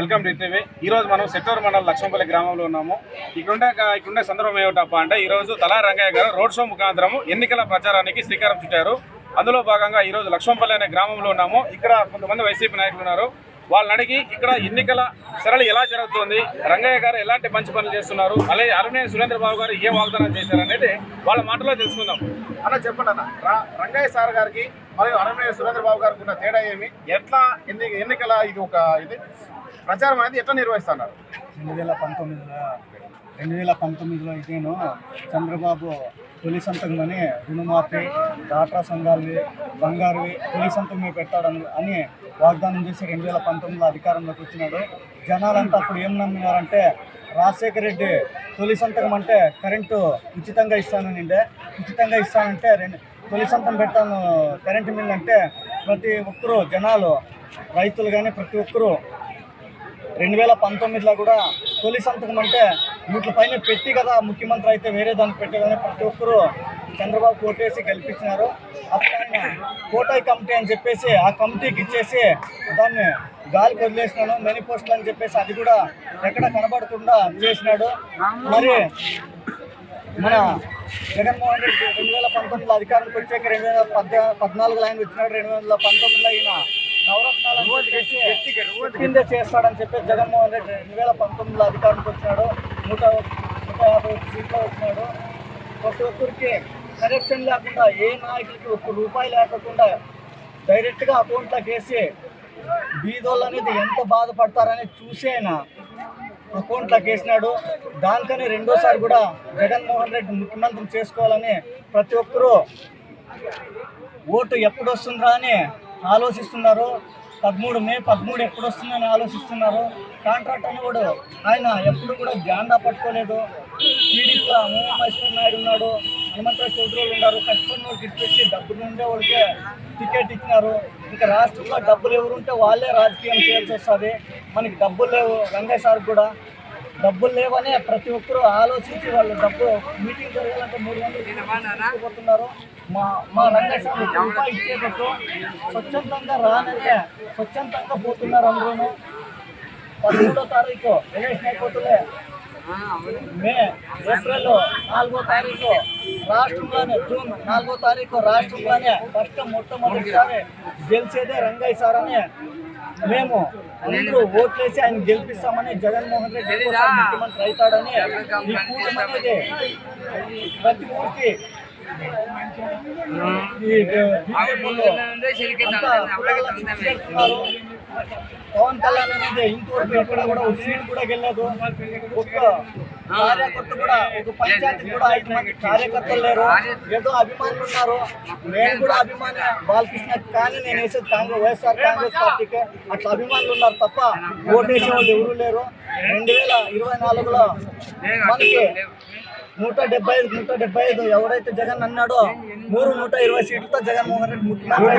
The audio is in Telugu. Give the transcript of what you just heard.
Welcome to TV. ఈ రోజు మనం సెట్టూరు మండలం లక్ష్మపల్లి గ్రామంలో ఉన్నాము. ఇక్కడుండే ఇక్కడుండే సందర్భం ఏమిటప్ప అంటే ఈ రోజు తలా రంగయ్య గారు రోడ్ షో ముఖాంతరము ఎన్నికల ప్రచారానికి శ్రీకారం చుట్టారు. అందులో భాగంగా ఈ రోజు లక్ష్మపల్లి అనే గ్రామంలో ఉన్నాము. ఇక్కడ కొంతమంది వైసీపీ నాయకులు ఉన్నారు. వాళ్ళని అడిగి ఇక్కడ ఎన్నికల సరళి ఎలా జరుగుతుంది రంగయ్య గారు ఎలాంటి మంచి పనులు చేస్తున్నారు అలాగే అరవినేని సురేంద్ర బాబు గారు ఏ వాగ్దానం చేశారు అనేది వాళ్ళ మాటలో తెలుసుకుందాం. అన్న చెప్పండి అన్న రా- రంగయ్య సార్ గారికి మరియు అరవినేని సురేంద్ర బాబు గారికి ఉన్న తేడా ఏమి? ఎట్లా ఎన్ని ఎన్నికల ఇది ఒక ఇది? ప్రచారం అనేది ఎట్లా నిర్వహిస్తున్నారు? రెండు వేల పంతొమ్మిదిలో రెండు వేల పంతొమ్మిదిలో ఇదేను చంద్రబాబు తొలి సంతకమని రుణమాఫీ డాక్రా సంఘాలవి బంగారువి తొలి సంతకమే పెట్టాడని అని వాగ్దానం చేసి రెండు వేల పంతొమ్మిదిలో అధికారంలోకి వచ్చినాడు. జనాలంతా అప్పుడు ఏం నమ్మినారంటే రాజశేఖర రెడ్డి తొలి సంతకం అంటే కరెంటు ఉచితంగా ఇస్తానంటే ఉచితంగా ఇస్తానంటే రెండు తొలి సంతకం పెడతాను కరెంటు బిల్ అంటే ప్రతి ఒక్కరూ జనాలు రైతులు కానీ ప్రతి ఒక్కరూ రెండు వేల పంతొమ్మిదిలో కూడా తొలి సంతకం అంటే వీటి పైన పెట్టి కదా ముఖ్యమంత్రి అయితే వేరే దానికి పెట్టేదని ప్రతి ఒక్కరూ చంద్రబాబు కోటేసి గెలిపించినారు అక్కడ కోటాయి కమిటీ అని చెప్పేసి ఆ కమిటీకి ఇచ్చేసి దాన్ని గాలికి వదిలేసినాను మెనీ అని చెప్పేసి అది కూడా ఎక్కడ కనబడకుండా చేసినాడు. మరి మన జగన్మోహన్ రెడ్డి రెండు వేల పంతొమ్మిదిలో అధికారానికి వచ్చాక రెండు వేల పద్నా పద్నాలుగులో ఆయన వచ్చినాడు. రెండు వేల పంతొమ్మిదిలో ఆయన కింద చేస్తాడని చెప్పి జగన్మోహన్ రెడ్డి రెండు వేల పంతొమ్మిదిలో అధికారానికి వచ్చినాడు. నూట నూట యాభై సీట్లో వచ్చినాడు. ప్రతి ఒక్కరికి కరెక్షన్ లేకుండా ఏ నాయకులకి ఒక్క రూపాయి లేకుండా డైరెక్ట్గా అకౌంట్లోకి వేసి బీదోళ్ళు అనేది ఎంత బాధపడతారని చూసి ఆయన అకౌంట్లోకి వేసినాడు దానికని రెండోసారి కూడా జగన్మోహన్ రెడ్డి ముఖ్యమంత్రి చేసుకోవాలని ప్రతి ఒక్కరూ ఓటు ఎప్పుడు వస్తుందా అని ఆలోచిస్తున్నారు. పదమూడు మే పదమూడు ఎప్పుడు వస్తుందని ఆలోచిస్తున్నారు. కాంట్రాక్ట్ కూడా ఆయన ఎప్పుడు కూడా జాండా పట్టుకోలేదు. టీడీపీలో మహేశ్వర నాయుడు ఉన్నాడు. హనుమంతరావు చౌదరి ఉన్నారు. కష్టపడిన వాళ్ళకి ఇచ్చేసి డబ్బులు ఉండే వాళ్ళకే టికెట్ ఇచ్చినారు. ఇంకా రాష్ట్రంలో డబ్బులు ఎవరుంటే వాళ్ళే రాజకీయం చేయాల్సి వస్తుంది. మనకి డబ్బులు లేవు రంగయ్య సార్ కూడా డబ్బులు లేవనే ప్రతి ఒక్కరూ ఆలోచించి వాళ్ళు డబ్బు మీటింగ్ జరగాలంటే మూడు వందలు పోతున్నారు మా మా ఒక రూపాయి ఇచ్చేటట్టు స్వచ్ఛందంగా రాననే స్వచ్ఛందంగా పోతున్నారు అందరూ పదమూడో తారీఖు ఎలక్షన్ అయిపోతుందే మే ఏప్రిల్ నాలుగో తారీఖు రాష్ట్రంలోనే జూన్ నాలుగో తారీఖు రాష్ట్రంలోనే ఫస్ట్ మొట్టమొదటిసారి గెలిచేదే రంగయ్య సార్ అని మేము అందరూ ఓట్లేసి ఆయన గెలిపిస్తామని జగన్మోహన్ రెడ్డి ముఖ్యమంత్రి అవుతాడని ఈ కూటమి అనేది ప్రతి ఊరికి ఈ పవన్ కళ్యాణ్ అనేది ఇంతవరకు ఎక్కడ కూడా ఒక సీట్ కూడా వెళ్ళదు ఒక్క కార్యకర్త కూడా ఒక పంచాయతీ కూడా ఐదు మంది కార్యకర్తలు లేరు ఏదో అభిమానులు ఉన్నారు నేను కూడా అభిమాని బాలకృష్ణ కానీ నేను వేసేది కాంగ్రెస్ వైఎస్ఆర్ కాంగ్రెస్ పార్టీకి అట్లా అభిమానులు ఉన్నారు తప్ప ఓటేసే వాళ్ళు ఎవరు లేరు రెండు వేల ఇరవై నాలుగులో మనకి నూట డెబ్బై ఐదు నూట డెబ్బై ఐదు. ఎవరైతే జగన్ అన్నాడో నూరు నూట ఇరవై సీట్లతో జగన్మోహన్ రెడ్డి ముఖ్యమంత్రి